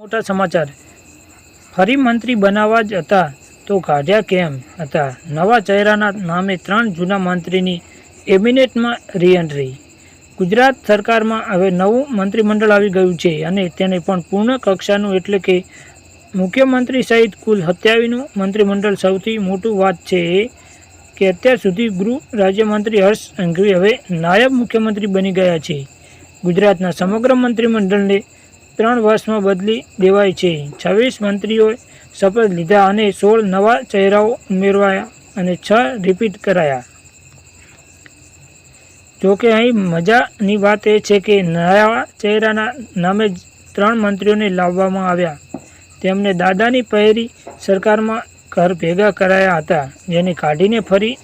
મોટા સમાચાર. ફરી મંત્રી બનાવવા જ હતા, તો કાઢ્યા કેમ હતા? નવા ચહેરાના નામે ત્રણ જૂના મંત્રીની કેબિનેટમાં રીએન્ટ્રી ગુજરાત સરકારમાં હવે નવું મંત્રીમંડળ આવી ગયું છે અને તેને પણ પૂર્ણ કક્ષાનું એટલે કે મુખ્યમંત્રી સહિત કુલ સત્યાવીસનું મંત્રીમંડળ સૌથી મોટું વાત છે કે અત્યાર સુધી ગૃહ રાજ્યમંત્રી હર્ષ સંઘવી હવે નાયબ મુખ્યમંત્રી બની ગયા છે. ગુજરાતના સમગ્ર મંત્રીમંડળને ત્રણ વર્ષમાં બદલી દેવાય છે. છવ્વીસ મંત્રીઓએ શપથ લીધા અને સોળ નવા ચહેરાઓ ઉમેરવાયા અને છ રિપીટ કરાયા. જોકે અહીં મજાની વાત એ છે કે નવા ચહેરાના નામે ત્રણ મંત્રીઓને લાવવામાં આવ્યા. તેમને દાદાની પહેરી સરકારમાં ઘર ભેગા કરાયા હતા. જેને કાઢીને ફરી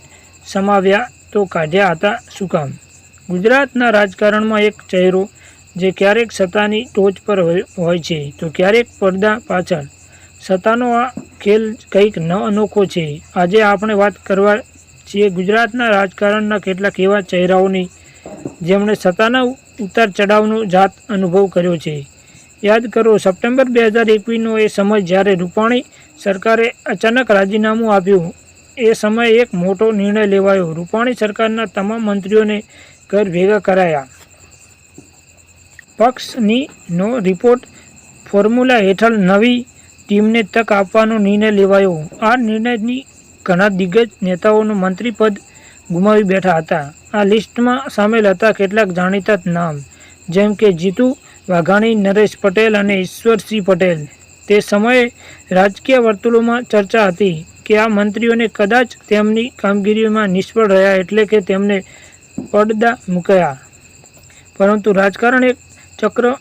સમાવ્યા તો કાઢ્યા હતા શું કામ? ગુજરાતના રાજકારણમાં એક ચહેરો જે ક્યારેક સત્તાની ટોચ પર હોય છે. તો ક્યારેક પડદા પાછળ. સત્તાનો આ ખેલ કંઈક ન અનોખો છે. આજે આપણે વાત કરવા છીએ ગુજરાતના રાજકારણના કેટલાક એવા ચહેરાઓની, જેમણે સત્તાના ઉતાર ચઢાવનો જાત અનુભવ કર્યો છે. યાદ કરો, સપ્ટેમ્બર બે હજાર એકવીસનો એ સમય જ્યારે રૂપાણી સરકારે અચાનક રાજીનામું આપ્યું, એ સમયે એક મોટો નિર્ણય લેવાયો. રૂપાણી સરકારના તમામ મંત્રીઓને ઘર ભેગા કરાયા. પક્ષની નો રિપોર્ટ ફોર્મ્યુલા હેઠળ નવી ટીમને તક આપવાનો નિર્ણય લેવાયો. આ નિર્ણયની ઘણા દિગ્ગજ નેતાઓનું મંત્રીપદ ગુમાવી બેઠા હતા. આ લિસ્ટમાં સામેલ હતા કેટલાક જાણીતા નામ, જેમ કે જીતુ વાઘાણી, નરેશ પટેલ અને ઈશ્વરસિંહ પટેલ. તે સમયે રાજકીય વર્તુળોમાં ચર્ચા હતી કે આ મંત્રીઓને કદાચ તેમની કામગીરીમાં નિષ્ફળ રહ્યા એટલે કે તેમને પડદા મૂક્યા. પરંતુ રાજકારણ એક ચક્ર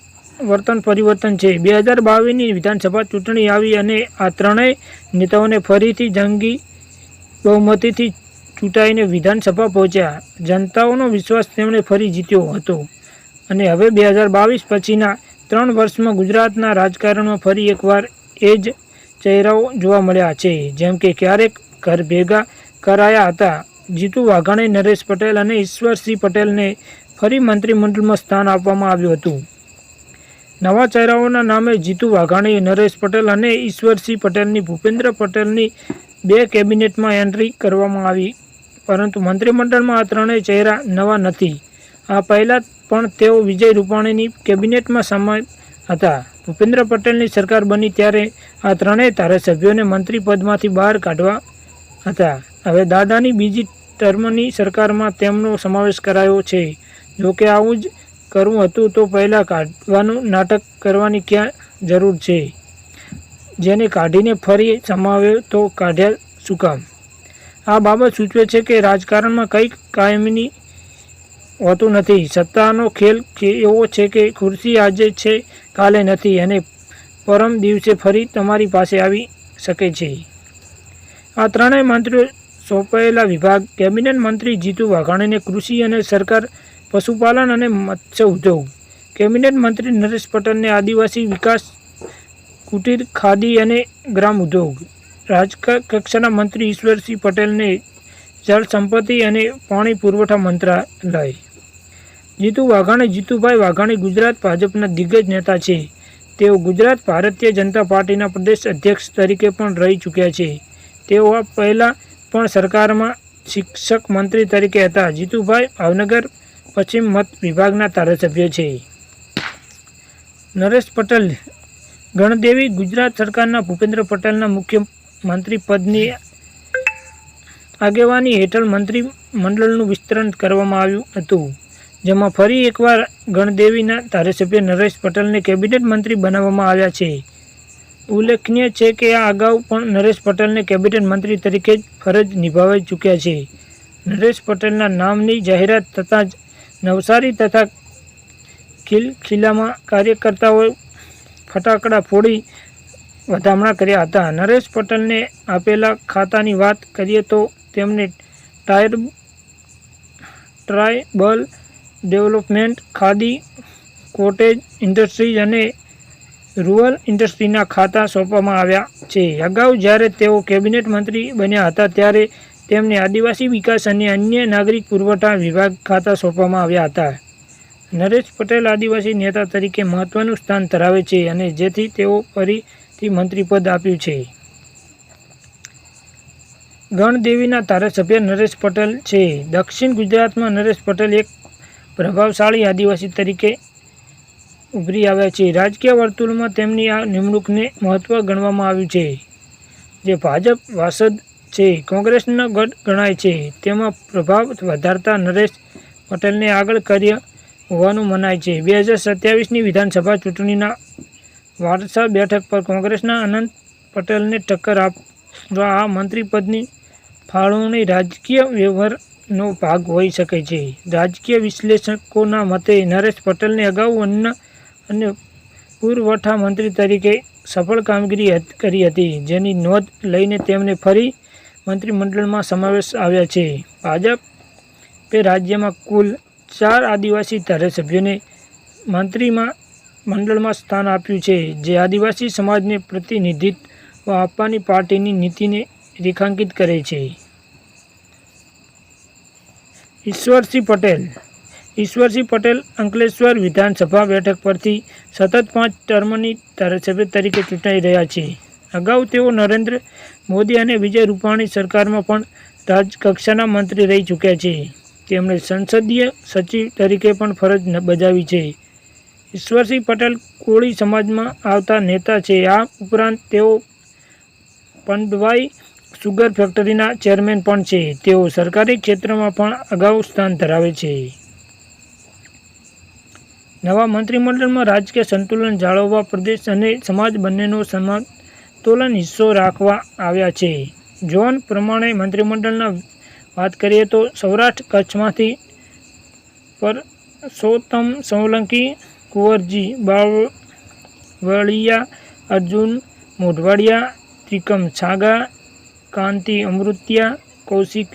વર્તન પરિવર્તન છે. બે હજાર બાવીસની વિધાનસભા ચૂંટણી આવી અને આ ત્રણેય નેતાઓને ફરીથી જંગી બહુમતીથી ચૂંટાઈને વિધાનસભા પહોંચ્યા. જનતાઓનો વિશ્વાસ તેમણે ફરી જીત્યો હતો. અને હવે બે હજાર બાવીસ પછીના ત્રણ વર્ષમાં ગુજરાતના રાજકારણમાં ફરી એકવાર એ જ ચહેરાઓ જોવા મળ્યા છે. જેમ કે ક્યારેક ઘર ભેગા કરાયા હતા. જીતુ વાઘાણી, નરેશ પટેલ અને ઈશ્વરસિંહ પટેલને ફરી મંત્રીમંડળમાં સ્થાન આપવામાં આવ્યું હતું. નવા ચહેરાઓના નામે જીતુ વાઘાણી, નરેશ પટેલ અને ઈશ્વરસિંહ પટેલની, ભૂપેન્દ્ર પટેલની બે કેબિનેટમાં એન્ટ્રી કરવામાં આવી. પરંતુ મંત્રીમંડળમાં આ ત્રણેય ચહેરા નવા નથી. આ પહેલાં પણ તેઓ વિજય રૂપાણીની કેબિનેટમાં સમાય હતા. ભૂપેન્દ્ર પટેલની સરકાર બની ત્યારે આ ત્રણેય ધારાસભ્યોને મંત્રી પદમાંથી બહાર કાઢવા હતા. હવે દાદાની બીજી ટર્મની સરકારમાં તેમનો સમાવેશ કરાયો છે. જોકે આવું જ કરવું હતું તો પહેલાં કાઢવાનું નાટક કરવાની ક્યાં જરૂર છે? જેને કાઢીને ફરી સમાવ્યો તો કાઢ્યા શું કામ? આ બાબત સૂચવે છે કે રાજકારણમાં કંઈક કાયમીની હોતું નથી. સત્તાનો ખેલ એવો છે કે ખુરશી આજે છે, કાલે નથી. અને પરમ દિવસે ફરી તમારી પાસે આવી શકે છે. આ ત્રણેય મંત્રીઓ સોંપાયેલા વિભાગ, કેબિનેટ મંત્રી જીતુ વાઘાણીને કૃષિ અને સરકાર પશુપાલન અને મત્સ્ય ઉદ્યોગ. કેબિનેટ મંત્રી નરેશ પટેલને આદિવાસી વિકાસ, કુટીર, ખાદી અને ગ્રામ ઉદ્યોગ. રાજકક્ષાના કક્ષાના મંત્રી ઈશ્વરસિંહ પટેલને જળ સંપત્તિ અને પાણી પુરવઠા મંત્રાલય. જીતુ વાઘાણી, જીતુભાઈ વાઘાણી ગુજરાત ભાજપના દિગ્ગજ નેતા છે. તેઓ ગુજરાત ભારતીય જનતા પાર્ટીના પ્રદેશ અધ્યક્ષ તરીકે પણ રહી ચૂક્યા છે. તેઓ પહેલાં પણ સરકારમાં શિક્ષક મંત્રી તરીકે હતા. જીતુભાઈ ભાવનગર પશ્ચિમ મત વિભાગના ધારાસભ્ય છે. નરેશ પટેલ, ગણદેવી, ગુજરાત સરકારના ભૂપેન્દ્ર પટેલના મુખ્યમંત્રી પદની આગેવાની હેઠળ મંત્રી મંડળનું વિસ્તરણ કરવામાં આવ્યું હતું, જેમાં ફરી એકવાર ગણદેવીના ધારાસભ્ય નરેશ પટેલને કેબિનેટ મંત્રી બનાવવામાં આવ્યા છે. ઉલ્લેખનીય છે કે આ અગાઉ પણ નરેશ પટેલને કેબિનેટ મંત્રી તરીકે ફરજ નિભાવી ચૂક્યા છે. નરેશ પટેલના નામની જાહેરાત થતાં જ નવસારી તથા ખિલખિલામાં કાર્યકર્તાઓએ ફટાકડા ફોડી વધામણા કર્યા હતા. નરેશ પટેલને આપેલા ખાતાની વાત કરીએ તો તેમને tyre tribal development, khadi, cottage industries અને રૂરલ ઇન્ડસ્ટ્રીના ખાતા સોંપવામાં આવ્યા છે. અગાઉ જ્યારે તેઓ કેબિનેટ મંત્રી બન્યા હતા, ત્યારે તેમને આદિવાસી વિકાસ અને અન્ય નાગરિક પુરવઠા વિભાગ ખાતા સોંપવામાં આવ્યા હતા. નરેશ પટેલ આદિવાસી નેતા તરીકે મહત્વનું સ્થાન ધરાવે છે અને જેથી તેઓ ફરીથી મંત્રીપદ આપ્યું છે. ગણદેવીના ધારાસભ્ય નરેશ પટેલ છે. દક્ષિણ ગુજરાતમાં નરેશ પટેલ એક પ્રભાવશાળી આદિવાસી તરીકે ઉભરી આવ્યા છે. રાજકીય વર્તુળમાં તેમની આ નિમણૂકને મહત્વ ગણવામાં આવ્યું છે. જે ભાજપ વાસદ છે કોંગ્રેસનો ગઢ ગણાય છે. તેમાં પ્રભાવ વધારતા નરેશ પટેલને આગળ કર્યા હોવાનું મનાય છે. બે હજાર સત્યાવીસની વિધાનસભા ચૂંટણીના વારસા બેઠક પર કોંગ્રેસના અનંત પટેલને ટક્કર આપવા આ મંત્રીપદની ફાળવણી રાજકીય વ્યવહારનો ભાગ હોઈ શકે છે. રાજકીય વિશ્લેષકોના મતે નરેશ પટેલને અગાઉ અન્ન અને પુરવઠા મંત્રી તરીકે સફળ કામગીરી કરી હતી. જેની નોંધ લઈને તેમને ફરી મંત્રીમંડળમાં સમાવેશ આવ્યા છે. ભાજપે રાજ્યમાં કુલ ચાર આદિવાસી ધારાસભ્યોને મંત્રીમાં મંડળમાં સ્થાન આપ્યું છે. જે આદિવાસી સમાજને પ્રતિનિધિત્વ આપવાની પાર્ટીની નીતિને રેખાંકિત કરે છે. ઈશ્વરસિંહ પટેલ. ઈશ્વરસિંહ પટેલ અંકલેશ્વર વિધાનસભા બેઠક પરથી સતત પાંચ ટર્મની ધારાસભ્ય તરીકે ચૂંટાઈ રહ્યા છે. અગાઉ તેઓ નરેન્દ્ર મોદી અને વિજય રૂપાણી સરકારમાં પણ રાજકક્ષાના મંત્રી રહી ચૂક્યા છે. તેમણે સંસદીય સચિવ તરીકે પણ ફરજ બજાવી છે. ઈશ્વરસિંહ પટેલ કોળી સમાજમાં આવતા નેતા છે. આ ઉપરાંત તેઓ પંડવાઈ સુગર ફેક્ટરીના ચેરમેન પણ છે. તેઓ સરકારી ક્ષેત્રમાં પણ અગાઉ સ્થાન ધરાવે છે. નવા મંત્રીમંડળમાં રાજકીય સંતુલન જાળવવા પ્રદેશ અને સમાજ બંનેનો સમતોલન હિસ્સો રાખવા આવ્યા છે. ઝોન પ્રમાણે મંત્રીમંડળના વાત કરીએ તો સૌરાષ્ટ્ર કચ્છમાંથી પર સોતમ સોલંકી, કુંવરજી, બાવળિયા, અર્જુન મોઢવાડિયા, ત્રિકમ છાગા, કાંતિ અમૃતિયા, કૌશિક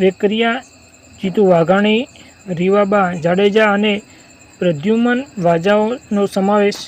વેકરિયા, જીતુ વાઘાણી, રીવાબા જાડેજા અને પ્રદ્યુમન વાજાઓનો સમાવેશ